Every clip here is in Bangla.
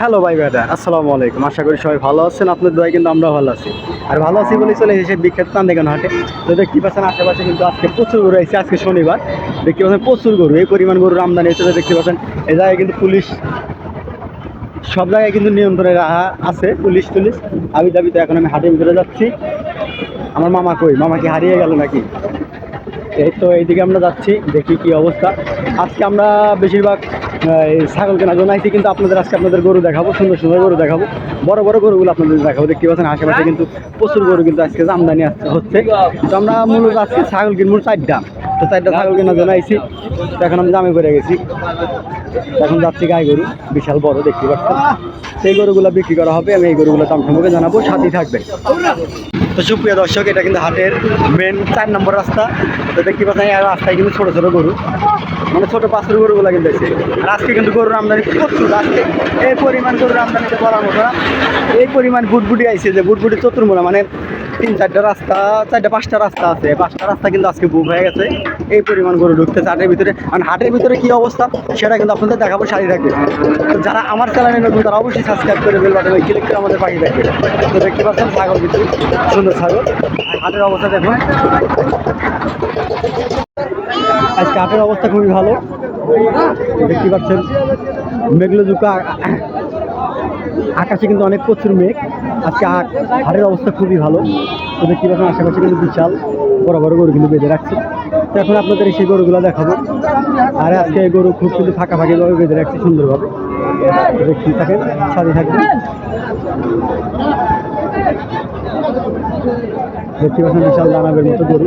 হ্যালো ভাই বেটা আসসালামু আলাইকুম। আশা করি সবাই ভালো আছেন আপনার দোয়াই কিন্তু আমরা ভালো আছি। আর ভালো আছি বলে চলে এসে বিখ্যাত চান্দিগান হাটে তো দেখতে পাচ্ছেন, আশেপাশে কিন্তু আজকে প্রচুর গরু আছে আজকে শনিবার। দেখতে পাচ্ছেন, প্রচুর গরু, এই পরিমাণ গরুর আমদানি হচ্ছে দেখতে পাচ্ছেন এই জায়গায় কিন্তু পুলিশ, সব জায়গায় কিন্তু নিয়ন্ত্রণে রাখা আছে, পুলিশ টুলিশ। আমি দাবি তো, এখন আমি হাটের ভিতরে যাচ্ছি। আমার মামা কই? মামা কি হারিয়ে গেল নাকি? এই তো, এইদিকে আমরা যাচ্ছি, দেখি কি অবস্থা। আজকে আমরা বেশিরভাগ ছাগল কেনার জন্য আইছি কিন্তু আপনাদের আজকে আপনাদের গরু দেখাবো, সুন্দর সুন্দর গরু দেখাবো। বড় বড় গরুগুলো আপনাদের দেখাবো, দেখতে পাচ্ছেন আশেপাশে কিন্তু প্রচুর গরু কিন্তু আজকে আমদানি হচ্ছে। তো আমরা মূলত আজকে ছাগল কিনবো চারটা। তো চারটা ছাগল কেনার জন্য আইছি তো এখন আমি দামে করে গেছি। এখন যাচ্ছি গাই গরু, বিশাল বড়, দেখতে পাচ্ছেন? সেই গরুগুলো বিক্রি করা হবে, আমি এই গরুগুলো দাম সম্পর্কে জানাব, সাথেই থাকবে তো সুপ্রিয় দর্শক, এটা কিন্তু হাটের মেন চার নম্বর রাস্তা। তো দেখতে পাচ্ছেন, এই রাস্তায় কিন্তু ছোটো ছোটো গরু। মানে ছোটো পাঁচের গরুগুলো কিন্তু আছে। আর আজকে কিন্তু গরুর আমদানি প্রচুর। আজকে এই পরিমাণ গরুর আমদানিতে বলার মতো না এই পরিমাণ বুটবুটি আইছে যে বুটবুটি চতুর্মুলা মানে তিন চারটা রাস্তা, চারটা পাঁচটা রাস্তা আছে। পাঁচটা রাস্তা কিন্তু আজকে বুক হয়ে গেছে। এই পরিমাণ গরু ঢুকতেছে হাটের ভিতরে। মানে হাটের ভিতরে কি অবস্থা? সেটা কিন্তু আপনাদের দেখাবো সারি থাকবে তো যারা আমার চ্যানেলে নতুন, তারা অবশ্যই সাবস্ক্রাইব করে বেল বাটনে ক্লিক করে আমাদের পাঠিয়ে থাকবে। তো দেখতে পাচ্ছেন ছাগল কিন্তু সুন্দর ছাগল। আর হাটের অবস্থা দেখুন। আজকে হাটের অবস্থা খুবই ভালো। দেখতে পাচ্ছেন, মেঘলো জুকা, আকাশে কিন্তু অনেক প্রচুর মেঘ। আজকে হাট হাটের অবস্থা খুবই ভালো। তো দেখতে পাচ্ছেন, আশেপাশে কিন্তু বিশাল বড় বড় গরু কিন্তু বেঁধে রাখছে। তো এখন আপনাদের সেই গরুগুলো দেখাবো। আর আজকে এই গরু খুব কিন্তু ফাঁকা ফাঁকিভাবে বেঁধে রাখছে সুন্দরভাবে। দেখতে থাকেন, সাথে থাকবেন দেখতে পাচ্ছেন, বিশাল দানাবের মতো গরু।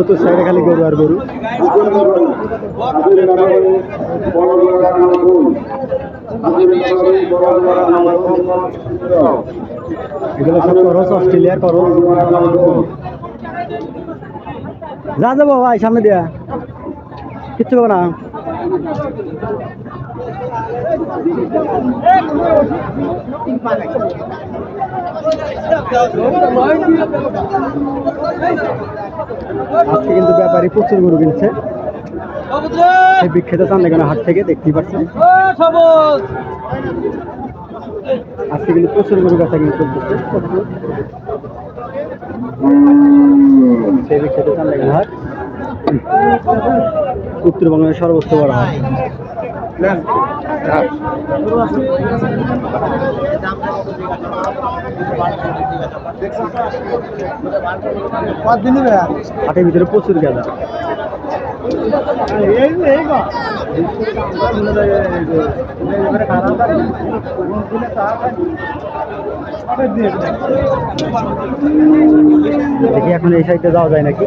চতুর সাইডে খালি গরু আর গরু। এগুলো সব খরচ অস্ট্রেলিয়ার খরচ যা যাব ভাই সামনে দিয়া। কিচ্ছু হবে না। আজকে কিন্তু ব্যাপারী প্রচুর গরু কিনছে। বিখ্যাত চান্দাগানা হাট থেকে দেখতেই পাচ্ছেন। আজকে কিন্তু প্রচুর গরু কাছা কিন্তু চলতেছে। প্রচুর। সেই বিখ্যাত চান্দাগানা হাট। উত্তরবঙ্গের সর্বোচ্চ বড় হাট। হাটের ভিতরে প্রচুর গেদা। দেখি এখন এই সাইডে যাওয়া যায় নাকি?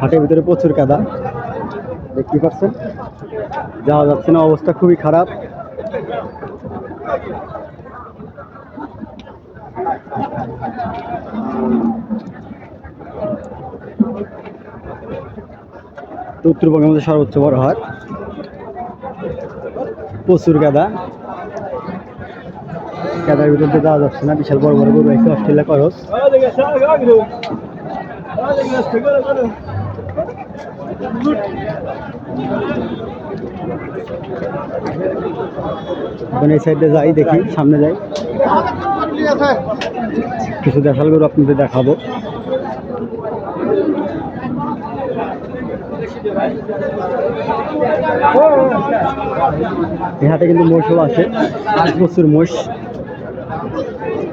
হাটের ভিতরে প্রচুর কাদা। দেখতে পাচ্ছেন? যাওয়া যাচ্ছে না, অবস্থা খুবই খারাপ। উত্তরবঙ্গের মধ্যে সর্বোচ্চ বড় হাট। প্রচুর গাদা গাদার ভিতর যাওয়া যাচ্ছে না, বিশাল বড় বড় গরু আছে, অস্ট্রেলিয়া খরচ। এই সাইডে যাই, দেখি, সামনে যাই। কিছু দেখাল গরু আপনাদের দেখাবো। এই হাটে কিন্তু মোষও আছে প্রচুর মোষ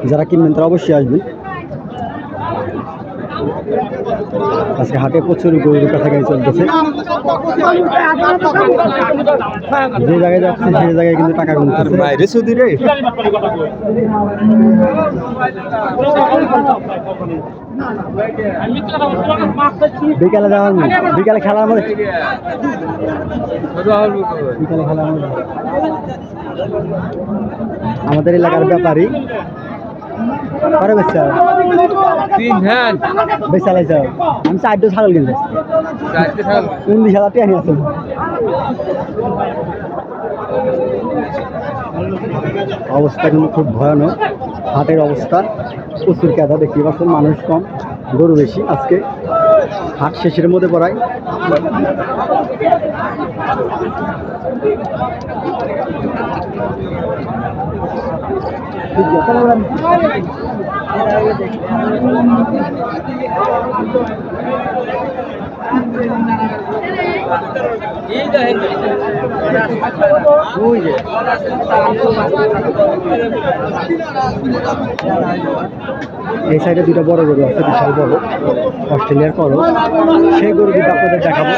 যারা কিনবেন তারা অবশ্যই আসবেন। আজকে হাটে প্রচুর গরুর কাছাকাছি চলতেছে। যে জায়গায় যাচ্ছে সেই জায়গায় কিন্তু টাকা গুনতেছে বাইরে সুদি রে। বিকালে যাওয়ার বিকালে খেলার মধ্যে বিকালে খেলার মধ্যে আমাদের এলাকার ব্যাপারী। পরে বেচছে তিন হ্যান বেচা লাইছে আমি চারটে ছাগল কিনতে উনিশ হাজার টাকা নিয়ে আসুন অবস্থা কিন্তু খুব ভয়ানক। হাটের অবস্থা। প্রচুর কেদা দেখতে পাচ্ছেন মানুষ কম গরু বেশি। আজকে হাট শেষের মধ্যে পড়ায়। এই সাইডে দুটো বড় গরু আছে, বিশাল বড়। অস্ট্রেলিয়ার করো। সেই গরু কিন্তু আপনাদের দেখাবো।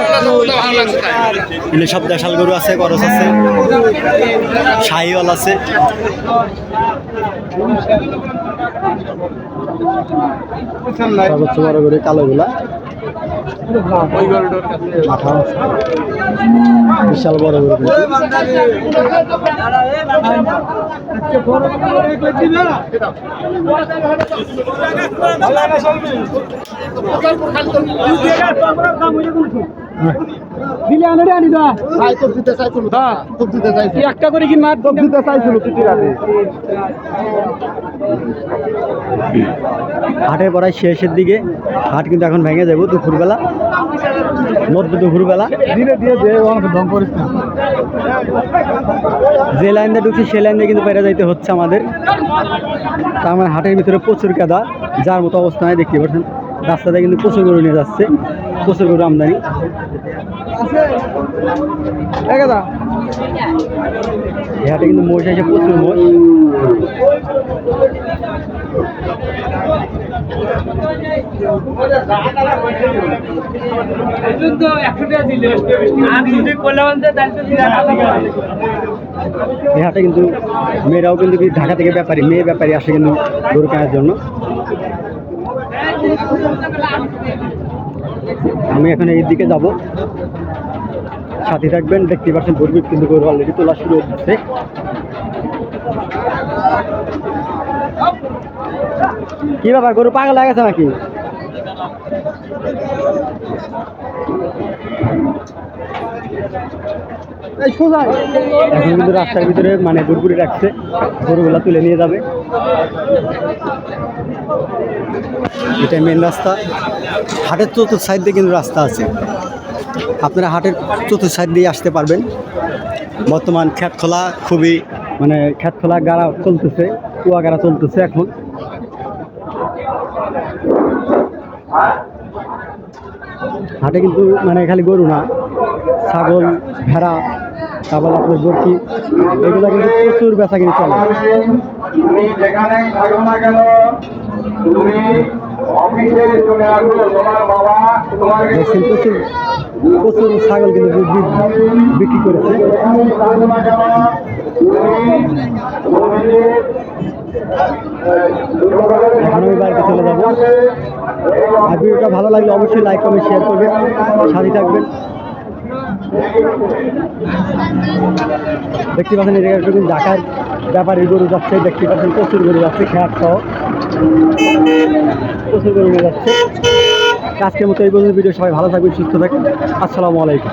সব দেশাল গরু আছে করস আছে। শাহিওয়াল আছে। সর্বোচ্চ বড় গরু কালোগুলা মাথা। বিশাল বড় কিন্তু দিলে আনে আনি দা। একটা করে কিন মার দিতে চাইছিল হাটের পড়ায় শেষের দিকে হাট কিন্তু এখন ভেঙে যাব দুপুরবেলা মধ্য দুপুরবেলা। দিনে দিয়ে দে ধ্বং করিস না যে লাইন দিয়ে ঢুকছি সেই লাইন দিয়ে কিন্তু পেরে যাইতে হচ্ছে আমাদের। তার মানে হাটের ভিতরে প্রচুর কাদা যার মতো অবস্থা নাই দেখতে পাচ্ছেন। রাস্তাতে কিন্তু প্রচুর গরু নিয়ে যাচ্ছে প্রচুর গরু আমদানি। হাটে কিন্তু মোষ আছে প্রচুর মোষ হাটে কিন্তু মেয়েরাও কিন্তু ঢাকা থেকে ব্যাপারী মেয়ে ব্যাপারী আসে কিন্তু গরু কেনার জন্য। আমি এখন এই দিকে যাব। সাথে থাকবেন, দেখতে পাচ্ছেন পরিবেশ কিন্তু গরু অলরেডি তোলা শুরু হচ্ছে। কি ব্যাপার, গরু পাগল গেছে নাকি? এখন কিন্তু রাস্তার ভিতরে মানে গরুগুলি রাখছে গরুগুলা তুলে নিয়ে যাবে। এটা মেন রাস্তা। হাটের চতুর্থ সাইড দিয়ে কিন্তু রাস্তা আছে। আপনারা হাটের চতুর্থ সাইড দিয়ে আসতে পারবেন। বর্তমান খ্যাত খোলা খুবই মানে খ্যাত খোলা গাড়া চলতেছে কুয়া গাড়া চলতেছে এখন। হাটে কিন্তু মানে খালি গরু না ছাগল ভেড়া তারপর আপনার বরকি এগুলো কিন্তু প্রচুর বেচা কিনে চলে। তুমি যেখানে থাকো না কেন তুমি অফিসে চলে আসো তোমার বাবা তোমাকে প্রচুর প্রচুর ছাগল কিন্তু বিক্রি করেছে। এখন আমি বাড়িতে চলে যাব। আর ভিডিওটা ভালো লাগলে অবশ্যই লাইক কমেন্ট শেয়ার করবেন সাথে থাকবেন। দেখতে পাচ্ছেন জায়গাটা কিন্তু ঢাকার ব্যাপারী গরু যাচ্ছে, দেখতে পাচ্ছেন, প্রচুর গরু যাচ্ছে, খেয়ার সহ। প্রচুর গরু যাচ্ছে। আজকের মতো এই পর্যন্ত ভিডিও, সবাই ভালো থাকবেন, সুস্থ থাকবেন। আসসালামু আলাইকুম।